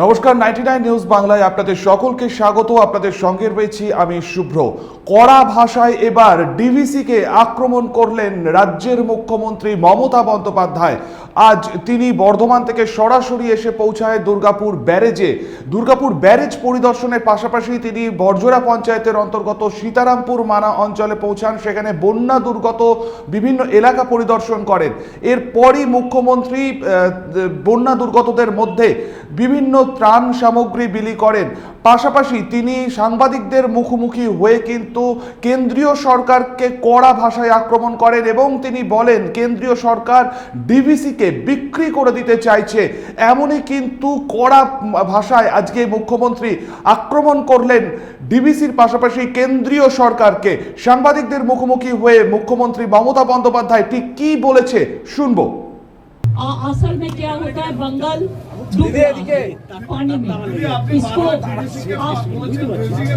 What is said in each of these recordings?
নমস্কার, ninety nine news বাংলায় আপনাদের সকলকে স্বাগত। আপনাদের সঙ্গে রয়েছি আমি শুভ্র। কড়া ভাষায় এবার ডিভিসিকে আক্রমণ করলেন রাজ্যের মুখ্যমন্ত্রী মমতা বন্দ্যোপাধ্যায়। আজ তিনি বর্ধমান থেকে সরাসরি এসে পৌঁছায় দুর্গাপুর ব্যারেজে। দুর্গাপুর ব্যারেজ পরিদর্শনের পাশাপাশি তিনি বর্জরা পঞ্চায়েতের অন্তর্গত সীতারামপুর মানা অঞ্চলে পৌঁছান। সেখানে বন্যা দুর্গত বিভিন্ন এলাকা পরিদর্শন করেন। এরপরই মুখ্যমন্ত্রী বন্যা দুর্গতদের মধ্যে বিভিন্ন ত্রাণ সামগ্রী বিলি করেন। পাশাপাশি তিনি সাংবাদিকদের মুখোমুখি হয়ে কিন্তু কেন্দ্রীয় সরকারকে কড়া ভাষায় আক্রমণ করেন এবং তিনি বলেন, কেন্দ্রীয় সরকার ডিভিসিকে বিক্রি করে দিতে চাইছে। এমনই কিন্তু কড়া ভাষায় আজকে মুখ্যমন্ত্রী আক্রমণ করলেন ডিভিসির পাশাপাশি কেন্দ্রীয় সরকারকে। সাংবাদিকদের মুখোমুখি হয়ে মুখ্যমন্ত্রী মমতা বন্দ্যোপাধ্যায় ঠিক কি বলেছে শুনব। आ- असल में क्या होता है बंगाल पानी में। इसको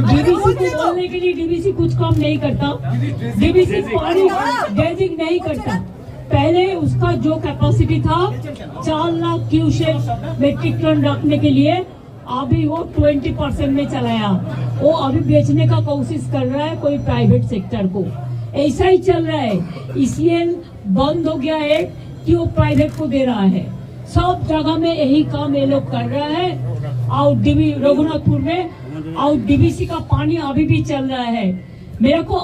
डीबीसी को बोलने के लिए डीबीसी कुछ काम नहीं करता। डीबीसी पानी ड्रेजिंग नहीं करता। पहले उसका जो कैपेसिटी था चार लाख क्यूसेक मेट्रिक टन रखने के लिए अभी वो ट्वेंटी परसेंट में चलाया। वो अभी बेचने का कोशिश कर रहा है कोई प्राइवेट सेक्टर को। ऐसा ही चल रहा है। इसलिए बंद हो गया है। कि वो प्राइवेट को दे रहा है। सब जगह में यही काम ये लोग कर रहा है। और डीबी रघुनाथपुर में, और डीबीसी का पानी अभी भी चल रहा है। मेरे को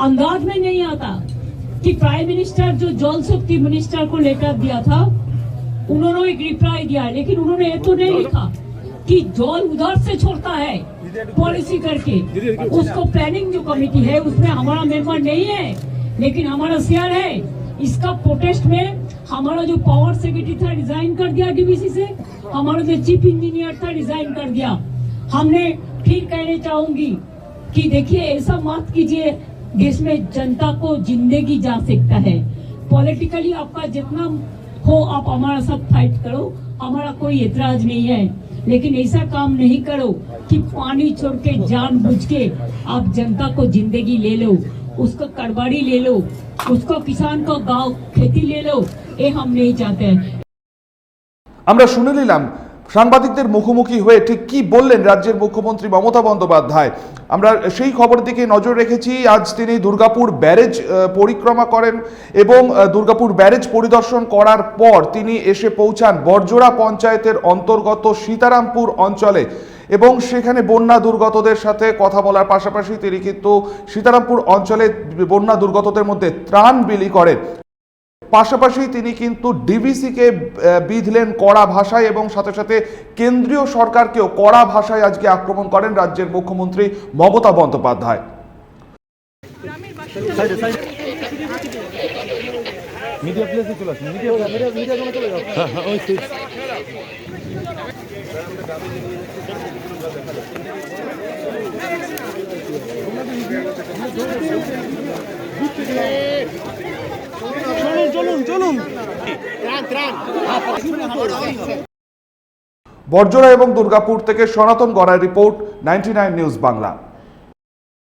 अंदाज में नहीं आता कि प्राइम मिनिस्टर जो जल शक्ति मिनिस्टर को लेटर दिया था, उन्होंने एक रिप्लाई दिया लेकिन उन्होंने ये तो नहीं लिखा कि जल उधर से छोड़ता है पॉलिसी करके। उसको प्लानिंग जो कमेटी है, उसमें हमारा मेंबर नहीं है, लेकिन हमारा शेयर है। इसका प्रोटेस्ट में हमारा जो पावर सेक्रेटरी था रिजाइन कर दिया डीबीसी से। हमारा जो चीफ इंजीनियर था रिजाइन कर दिया। हमने फिर कहने चाहूँगी कि देखिए, ऐसा मत कीजिए, देश में जनता को ज़िंदगी जा सकता है। पॉलिटिकली आपका जितना हो, आप हमारा साथ फाइट करो। हमारा कोई एतराज़ नहीं है। लेकिन ऐसा काम नहीं करो कि पानी छोड़ के, जान बुझ के आप जनता को ज़िंदगी ले लो। उसको कड़बाड़ी ले लो उसको किसान को गांव खेती ले लो ये हम नहीं चाहते हैं আমরা শুনে নিলাম সাংবাদিকদের মুখোমুখি হয়ে ঠিক কি বললেন রাজ্যের মুখ্যমন্ত্রী মমতা বন্দ্যোপাধ্যায় আমরা সেই খবরের দিকে নজর রেখেছি আজ তিনি দুর্গাপুর ব্যারেজ আহ, পরিক্রমা করেন এবং আহ, দুর্গাপুর ব্যারেজ পরিদর্শন করার পর তিনি এসে পৌঁছান বর্জরা পঞ্চায়েতের অন্তর্গত সীতারামপুর অঞ্চলে এবং সেখানে বন্যা দুর্গতদের সাথে কথা বলার পাশাপাশি তিনি কিন্তু সীতারামপুর অঞ্চলে বন্যা দুর্গতদের মধ্যে ত্রাণ বিলি করেন। পাশাপাশি তিনি কিন্তু ডিবিসিকে বিধলেন কড়া ভাষায় এবং সাথে সাথে কেন্দ্রীয় সরকারকেও কড়া ভাষায় আজকে আক্রমণ করেন রাজ্যের মুখ্যমন্ত্রী মমতা বন্দ্যোপাধ্যায়। মিডিয়া প্লেসে চলে আসুন মিডিয়া মিডিয়া চলে যাও ওই বর্জরা এবং দুর্গাপুর থেকে সনাতন গড়ায় রিপোর্ট নাইনটি নিউজ বাংলা।